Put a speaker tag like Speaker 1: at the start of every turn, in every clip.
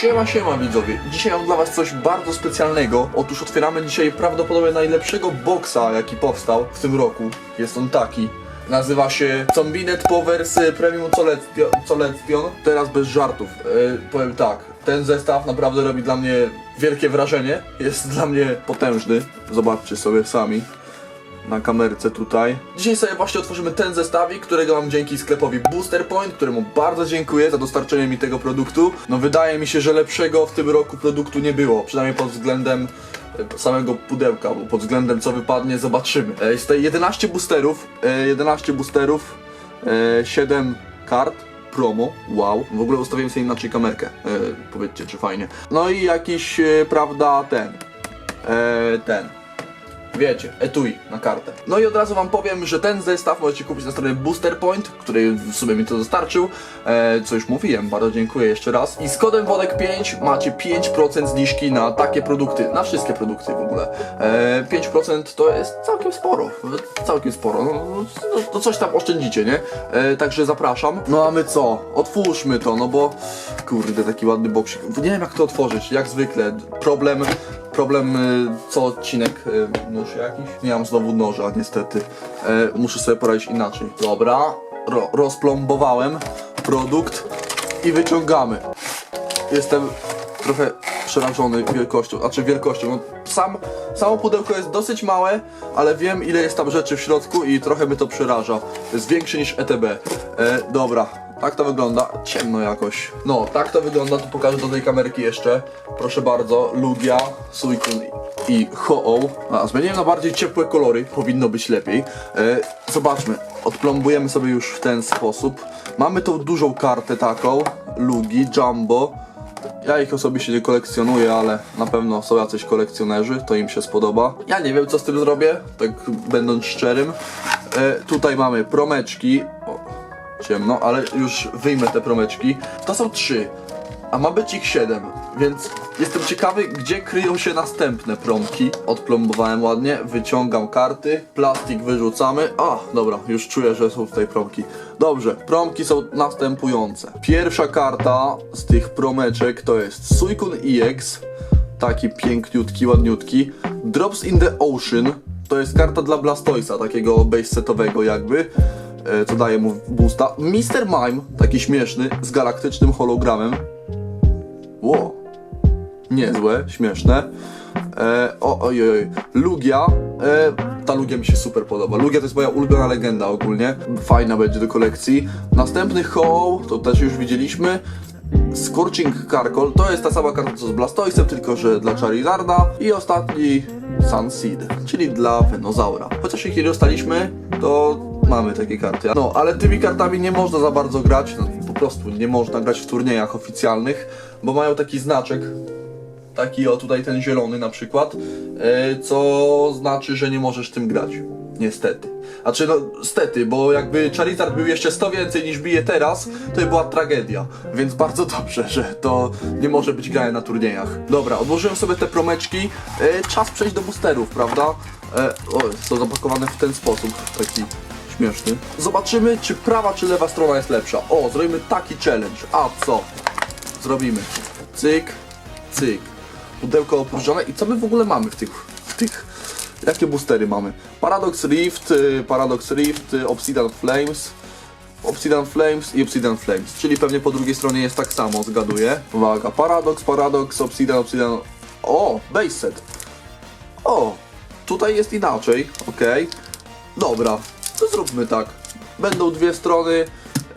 Speaker 1: Siema, siema widzowie. Dzisiaj mam dla was coś bardzo specjalnego. Otóż otwieramy dzisiaj prawdopodobnie najlepszego boksa, jaki powstał w tym roku. Jest on taki. Nazywa się Combinet Powers Premium. Collection. Teraz bez żartów. Yy, powiem tak, ten zestaw naprawdę robi dla mnie wielkie wrażenie. Jest dla mnie potężny. Zobaczcie sobie sami na kamerce tutaj. Dzisiaj sobie właśnie otworzymy ten zestawik, którego mam dzięki sklepowi Booster Point, któremu bardzo dziękuję za dostarczenie mi tego produktu. No wydaje mi się, że lepszego w tym roku produktu nie było, przynajmniej pod względem e, samego pudełka, bo pod względem co wypadnie zobaczymy. E, Jest tutaj 11 boosterów, e, 11 boosterów, e, 7 kart, promo, wow. W ogóle ustawiłem sobie inaczej kamerkę, powiedzcie czy fajnie. No i jakiś, prawda, ten, ten, Wiecie, etui na kartę. No i od razu wam powiem, że ten zestaw możecie kupić na stronie Booster Point, który w sumie mi to dostarczył, e, co już mówiłem, bardzo dziękuję jeszcze raz. I z kodem WODEK5 macie 5% zniżki na takie produkty, na wszystkie produkty w ogóle. E, 5% to jest całkiem sporo, całkiem sporo, no, no, no to coś tam oszczędzicie, nie? E, także zapraszam. No a my co? Otwórzmy to, no bo kurde, taki ładny boksik. Nie wiem jak to otworzyć, jak zwykle. Problem Problem y, co odcinek, y, nóż jakiś? Mam znowu noża niestety. E, muszę sobie poradzić inaczej. Dobra, ro, rozplombowałem produkt i wyciągamy. Jestem trochę przerażony wielkością, znaczy wielkością. No, sam, samo pudełko jest dosyć małe, ale wiem ile jest tam rzeczy w środku i trochę mnie to przeraża. Jest większy niż ETB. E, dobra, tak to wygląda. Ciemno jakoś. No, tak to wygląda. Tu pokażę do tej kamerki jeszcze. Proszę bardzo. Lugia, Suicune i Ho-Oh. A, zmieniłem na bardziej ciepłe kolory. Powinno być lepiej. E, zobaczmy. Odplombujemy sobie już w ten sposób. Mamy tą dużą kartę taką. Lugi, Jumbo. Ja ich osobiście nie kolekcjonuję, ale na pewno są jacyś kolekcjonerzy, to im się spodoba. Ja nie wiem co z tym zrobię, tak będąc szczerym. E, tutaj mamy promeczki. O, ciemno, ale już wyjmę te promeczki. To są trzy, a ma być ich siedem, więc jestem ciekawy, gdzie kryją się następne promki. Odplombowałem ładnie, wyciągam karty, plastik wyrzucamy. A, dobra, już czuję, że są tutaj promki. Dobrze, promki są następujące. Pierwsza karta z tych promeczek to jest Suicune EX, taki piękniutki, ładniutki. Drops in the Ocean, to jest karta dla Blastoisa, takiego base setowego jakby co daje mu boosta. Mr. Mime, taki śmieszny, z galaktycznym hologramem. Ło, niezłe, śmieszne. E, o, oj, oj. Lugia, e, ta Lugia mi się super podoba. Lugia to jest moja ulubiona legenda ogólnie. Fajna będzie do kolekcji. Następny Ho, to też już widzieliśmy. Scorching Carcol, to jest ta sama karta co z Blastoisem, tylko że dla Charizarda. I ostatni Sunseed, czyli dla Venozaura. Chociaż nie dostaliśmy, to mamy takie karty. No, ale tymi kartami nie można za bardzo grać, no, po prostu nie można grać w turniejach oficjalnych, bo mają taki znaczek, taki o tutaj ten zielony na przykład, e, co znaczy, że nie możesz tym grać. Niestety. Znaczy no, stety, bo jakby Charizard był jeszcze 100 więcej niż bije teraz, to by była tragedia. Więc bardzo dobrze, że to nie może być grane na turniejach. Dobra, odłożyłem sobie te promeczki. E, czas przejść do boosterów, prawda? E, o, są zapakowane w ten sposób, taki śmieszny. Zobaczymy, czy prawa, czy lewa strona jest lepsza. O, zrobimy taki challenge. A co? Zrobimy. Cyk, cyk. Pudełko opróżnione. I co my w ogóle mamy w tych, w tych Jakie boostery mamy? Paradox Rift, y, Paradox Rift, y, Obsidian Flames, Obsidian Flames i Obsidian Flames, czyli pewnie po drugiej stronie jest tak samo, zgaduję. Uwaga, Paradox, Paradox, Obsidian, Obsidian... O, base set. O, tutaj jest inaczej, okej. Dobra, to zróbmy tak. Będą dwie strony,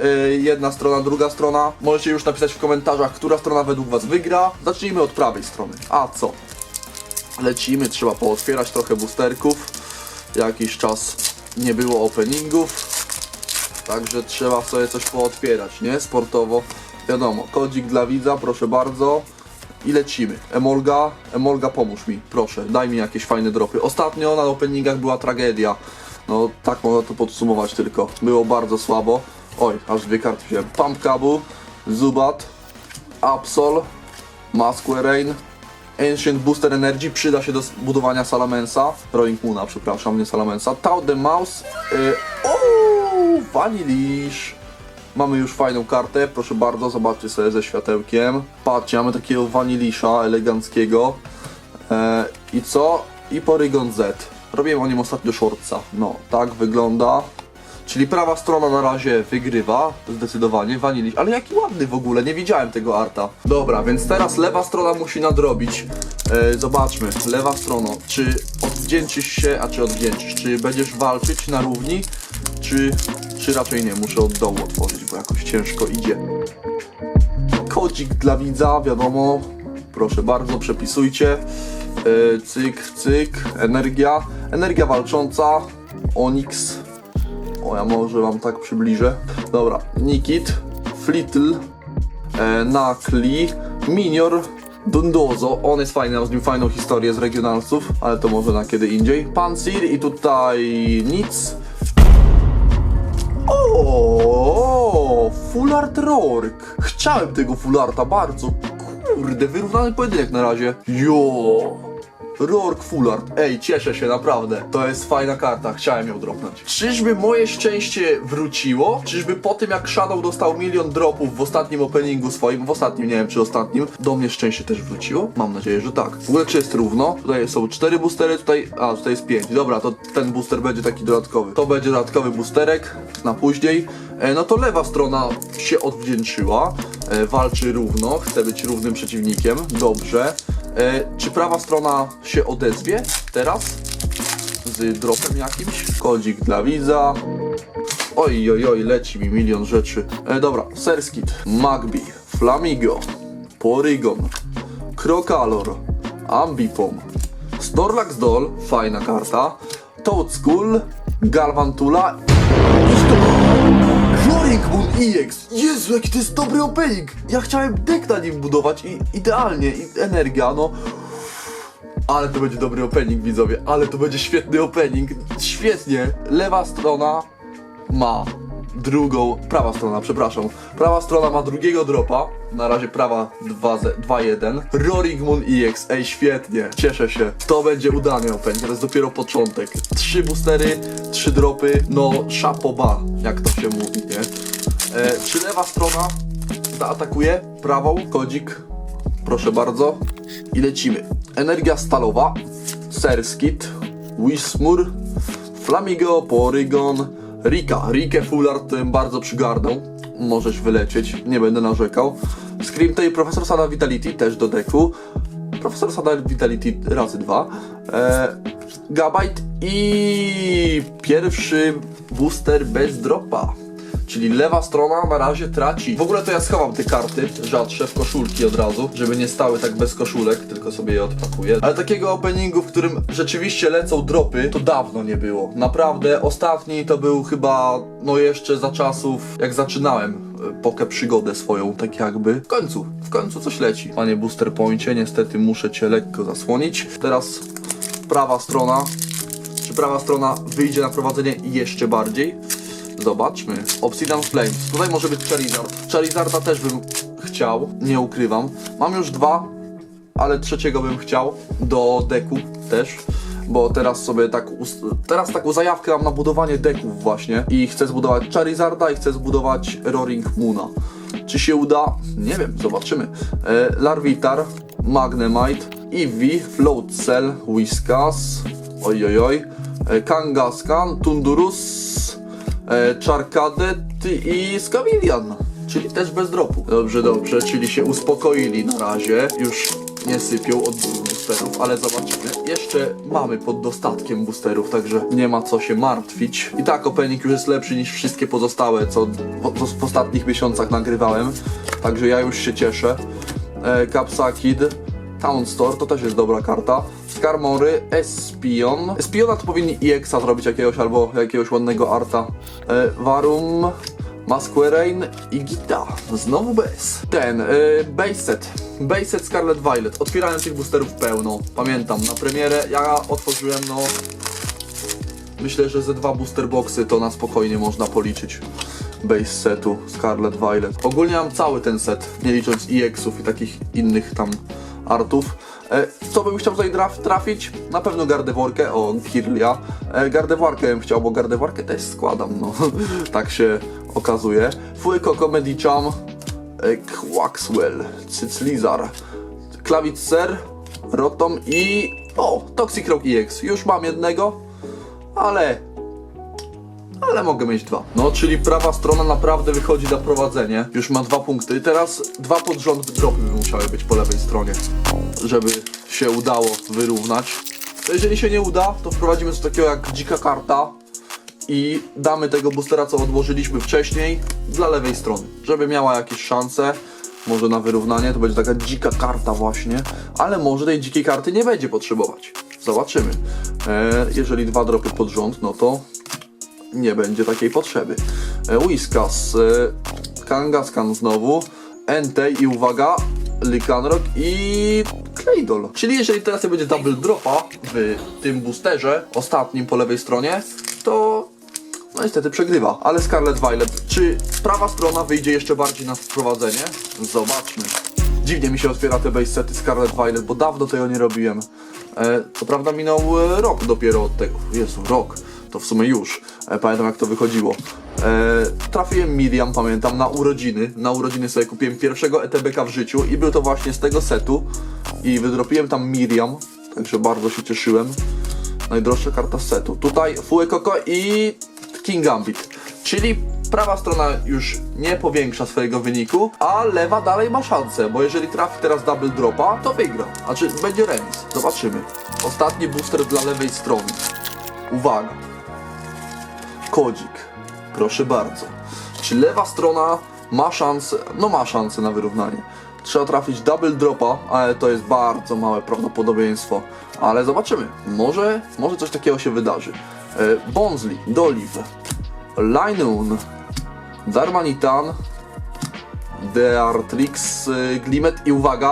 Speaker 1: y, jedna strona, druga strona. Możecie już napisać w komentarzach, która strona według Was wygra. Zacznijmy od prawej strony. A co? Lecimy, trzeba pootwierać trochę boosterków. Jakiś czas nie było openingów. Także trzeba sobie coś pootwierać, nie? Sportowo. Wiadomo, kodzik dla widza, proszę bardzo. I lecimy. Emolga, Emolga pomóż mi, proszę, daj mi jakieś fajne dropy. Ostatnio na openingach była tragedia. No tak można to podsumować tylko. Było bardzo słabo. Oj, aż dwie karty wziąłem. Pump Zubat, Absol, Masquerain, Ancient Booster Energy przyda się do budowania Salamensa. Rolling Moona, przepraszam, nie Salamensa. Tau the Mouse. Yy, o, Vanillish. Mamy już fajną kartę, proszę bardzo, zobaczcie sobie ze światełkiem. Patrzcie, mamy takiego wanilisza eleganckiego. E, I co? I Porygon Z. Robiłem o nim ostatnio shortsa. No, tak wygląda. Czyli prawa strona na razie wygrywa, zdecydowanie, Vanillish. Ale jaki ładny w ogóle, nie widziałem tego arta. Dobra, więc teraz lewa strona musi nadrobić. E, zobaczmy, lewa strona, czy odwdzięczysz się, a czy odwdzięczysz? Czy będziesz walczyć na równi, czy, czy raczej nie? Muszę od dołu otworzyć, bo jakoś ciężko idzie. Kodzik dla widza, wiadomo. Proszę bardzo, przepisujcie. E, cyk, cyk, energia. Energia walcząca. Onyx. O, ja może wam tak przybliżę. Dobra, Nikit, Flittle, e, Nakli, Minior, Dundozo. On jest fajny, mam z nim fajną historię z regionalców, ale to może na kiedy indziej. Pansir i tutaj nic. O, Full Art Rork. Chciałem tego Full Arta bardzo. Kurde, wyrównany pojedynek na razie. Jo. Rork Full Art. Ej, cieszę się naprawdę. To jest fajna karta, chciałem ją dropnąć. Czyżby moje szczęście wróciło? Czyżby po tym jak Shadow dostał milion dropów w ostatnim openingu swoim, w ostatnim, nie wiem czy ostatnim, do mnie szczęście też wróciło? Mam nadzieję, że tak. W ogóle czy jest równo? Tutaj są cztery boostery, tutaj, a tutaj jest pięć. Dobra, to ten booster będzie taki dodatkowy. To będzie dodatkowy boosterek na później. E, no to lewa strona się odwdzięczyła. E, walczy równo, chce być równym przeciwnikiem. Dobrze. E, czy prawa strona się odezwie teraz? Z dropem jakimś? Kodzik dla widza. Oj, oj, oj, leci mi milion rzeczy. E, dobra, Serskit, Magbi, Flamigo, Porygon, Krokalor, Ambipom, Snorlax Doll, fajna karta, Toadskull, Galvantula Roaring Moon EX! Jezu, jaki to jest dobry opening! Ja chciałem deck na nim budować i idealnie, i energia, no. Ale to będzie dobry opening, widzowie, ale to będzie świetny opening. Świetnie. Lewa strona ma drugą, prawa strona, przepraszam. Prawa strona ma drugiego dropa. Na razie prawa 2-1. Roaring Moon EX, ej świetnie, cieszę się. To będzie udany opening, to jest dopiero początek. Trzy boostery, trzy dropy, no szapoba, jak to się mówi, nie? E, czy lewa strona zaatakuje prawą, kodzik, proszę bardzo. I lecimy. Energia stalowa, Serskit, Wismur, Flamigo, Porygon, Rika. Rikę Fullard bardzo przygarnął. Możesz wylecieć, nie będę narzekał. Scream Tail, Profesor Sada Vitality też do deku. Profesor Sada Vitality razy dwa. E, Gabite i pierwszy booster bez dropa. Czyli lewa strona na razie traci. W ogóle to ja schowam te karty rzadsze w koszulki od razu, żeby nie stały tak bez koszulek, tylko sobie je odpakuję. Ale takiego openingu, w którym rzeczywiście lecą dropy, to dawno nie było. Naprawdę, ostatni to był chyba, no jeszcze za czasów, jak zaczynałem e, pokę przygodę swoją, tak jakby. W końcu, w końcu coś leci. Panie Booster Poincie, niestety muszę cię lekko zasłonić. Teraz prawa strona. Czy prawa strona wyjdzie na prowadzenie jeszcze bardziej? Zobaczmy. Obsidian Flames. Tutaj może być Charizard. Charizarda też bym chciał, nie ukrywam. Mam już dwa, ale trzeciego bym chciał do deku też. Bo teraz sobie tak, teraz taką zajawkę mam na budowanie deków właśnie i chcę zbudować Charizarda i chcę zbudować Roaring Moona. Czy się uda? Nie wiem, zobaczymy. E, Larvitar, Magnemite, Eevee, Float Cell, Whiskas, oj oj oj, e, Kangaskhan, Tundurus, e, Charcadet i Scavilian, czyli też bez dropu. Dobrze, dobrze, czyli się uspokoili na razie, już nie sypią od dwóch boosterów, ale zobaczymy. Jeszcze mamy pod dostatkiem boosterów, także nie ma co się martwić. I tak opening już jest lepszy niż wszystkie pozostałe, co w, ostatnich miesiącach nagrywałem, także ja już się cieszę. E, Town Store to też jest dobra karta. Skarmory, Espion. Espiona to powinni EXa zrobić jakiegoś albo jakiegoś ładnego arta. E, Varum, Masquerain i Gita. Znowu bez. Ten, e, base set. Base set Scarlet Violet. Otwierałem tych boosterów pełno. Pamiętam, na premierę ja otworzyłem no... Myślę, że ze dwa booster boxy to na spokojnie można policzyć base setu Scarlet Violet. Ogólnie mam cały ten set, nie licząc EX-ów i takich innych tam artów. E, co bym chciał tutaj traf trafić? Na pewno Gardeworkę, o Kirlia. E, Gardeworkę bym chciał, bo Gardeworkę też składam, no. tak się okazuje. Fuego Comedy Cham, e, Quaxwell, Cyclizar, Klawicer, Rotom i... O, Toxic Rock EX. Już mam jednego, ale... Ale mogę mieć dwa. No, czyli prawa strona naprawdę wychodzi na prowadzenie. Już ma dwa punkty. Teraz dwa pod rząd dropy by musiały być po lewej stronie, żeby się udało wyrównać. Jeżeli się nie uda, to wprowadzimy coś takiego jak dzika karta i damy tego boostera, co odłożyliśmy wcześniej, dla lewej strony, żeby miała jakieś szanse. Może na wyrównanie to będzie taka dzika karta właśnie, ale może tej dzikiej karty nie będzie potrzebować. Zobaczymy. E, jeżeli dwa dropy pod rząd, no to nie będzie takiej potrzeby. E, Whiskas, e, Kangaskhan znowu, Entei i uwaga, Lycanroc i Claydol. Czyli jeżeli teraz nie będzie double dropa w tym boosterze, ostatnim po lewej stronie, to no niestety przegrywa. Ale Scarlet Violet, czy prawa strona wyjdzie jeszcze bardziej na wprowadzenie? Zobaczmy. Dziwnie mi się otwiera te base sety Scarlet Violet, bo dawno tego nie robiłem. E, co prawda minął e, rok dopiero od tego. Jezu, rok. To w sumie już. E, pamiętam jak to wychodziło. E, trafiłem Miriam, pamiętam, na urodziny. Na urodziny sobie kupiłem pierwszego ETBK w życiu i był to właśnie z tego setu. I wydropiłem tam Miriam, także bardzo się cieszyłem. Najdroższa karta z setu. Tutaj Fuecoco i King Gambit. Czyli prawa strona już nie powiększa swojego wyniku, a lewa dalej ma szansę, bo jeżeli trafi teraz double dropa, to wygra. Znaczy będzie remis. Zobaczymy. Ostatni booster dla lewej strony. Uwaga. Kodzik. Proszę bardzo. Czy lewa strona ma szansę? No ma szansę na wyrównanie. Trzeba trafić double dropa, ale to jest bardzo małe prawdopodobieństwo. Ale zobaczymy. Może, może coś takiego się wydarzy. E, Bonsley, Doliv, Lineun, Darmanitan, Deartrix, y, Glimet i uwaga.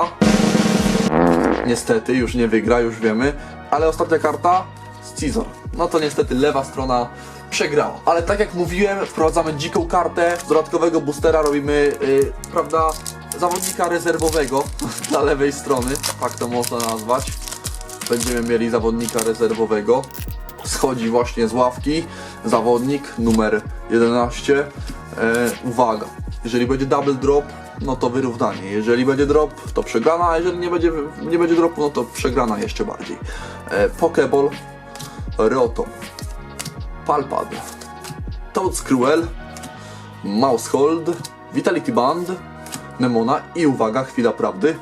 Speaker 1: Niestety już nie wygra, już wiemy. Ale ostatnia karta Scizor. No to niestety lewa strona przegrała. Ale tak jak mówiłem, wprowadzamy dziką kartę. Z dodatkowego boostera robimy, yy, prawda, zawodnika rezerwowego dla lewej strony. Tak to można nazwać. Będziemy mieli zawodnika rezerwowego. Schodzi właśnie z ławki zawodnik numer 11. E, uwaga, jeżeli będzie double drop, no to wyrównanie. Jeżeli będzie drop, to przegrana, a jeżeli nie będzie, nie będzie dropu, no to przegrana jeszcze bardziej. E, Pokeball, Rotom, Palpad, Toad Cruel, Mousehold, Vitality Band, Nemona i uwaga, chwila prawdy.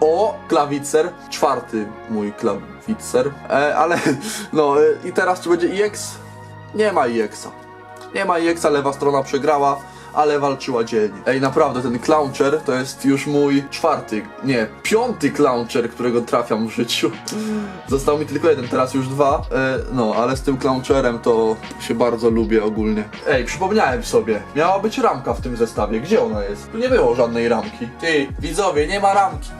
Speaker 1: O, klawicer, czwarty mój klawicer, e, ale no e, i teraz czy będzie EX? Nie ma EX-a. Nie ma EX-a, lewa strona przegrała, ale walczyła dzielnie. Ej, naprawdę, ten clowncher to jest już mój czwarty, nie, piąty clowncher, którego trafiam w życiu. Został mi tylko jeden, teraz już dwa, e, no, ale z tym clowncherem to się bardzo lubię ogólnie. Ej, przypomniałem sobie, miała być ramka w tym zestawie, gdzie ona jest? Tu nie było żadnej ramki. Ty, widzowie, nie ma ramki.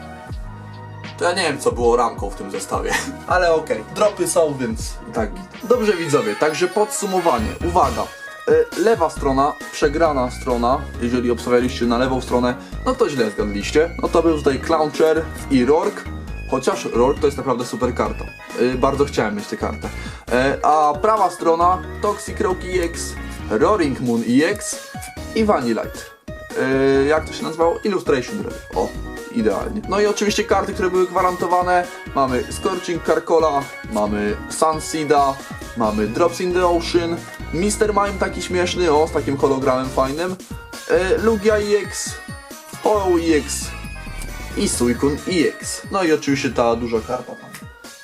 Speaker 1: To ja nie wiem, co było ramką w tym zestawie. Ale okej, dropy są, więc i tak. Dobrze widzowie, także podsumowanie. Uwaga. E, Lewa strona, przegrana strona, jeżeli obstawialiście na lewą stronę, no to źle zgadliście. No to był tutaj Clowncher i Rork, chociaż Rork to jest naprawdę super karta. E, Bardzo chciałem mieć tę kartę. E, A prawa strona, Toxic Rock EX, Roaring Moon EX i Vanillite. Jak to się nazywało? Illustration Drive. O, idealnie. No i oczywiście karty, które były gwarantowane. Mamy Scorching Carcola, mamy Sunseeda, mamy Drops in the Ocean, Mr. Mime taki śmieszny, o, z takim hologramem fajnym, yy, Lugia EX, OO EX i Suicune EX. No i oczywiście ta duża karta tam.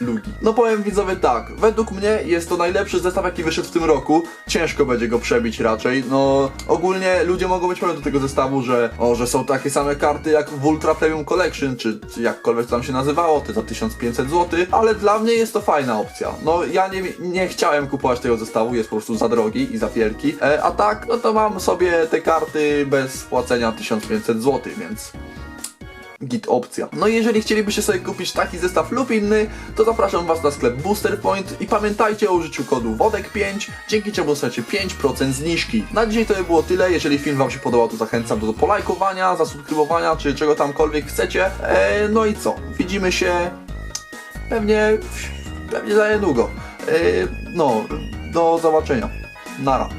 Speaker 1: Lugi. No powiem widzowie tak, według mnie jest to najlepszy zestaw jaki wyszedł w tym roku. Ciężko będzie go przebić raczej. No ogólnie ludzie mogą być pewni do tego zestawu, że o, że są takie same karty jak w Ultra Premium Collection, czy, czy jakkolwiek to tam się nazywało, te za 1500 zł, ale dla mnie jest to fajna opcja. No ja nie, nie chciałem kupować tego zestawu, jest po prostu za drogi i za wielki. E, a tak, no to mam sobie te karty bez płacenia 1500 zł, więc git opcja. No i jeżeli chcielibyście sobie kupić taki zestaw lub inny, to zapraszam Was na sklep Booster Point i pamiętajcie o użyciu kodu WODEK5, dzięki czemu dostajecie 5% zniżki. Na dzisiaj to by było tyle, jeżeli film Wam się podobał, to zachęcam do polajkowania, zasubskrybowania, czy czego tamkolwiek chcecie. Eee, no i co? Widzimy się pewnie, pewnie za niedługo. Eee, no, do zobaczenia. Nara.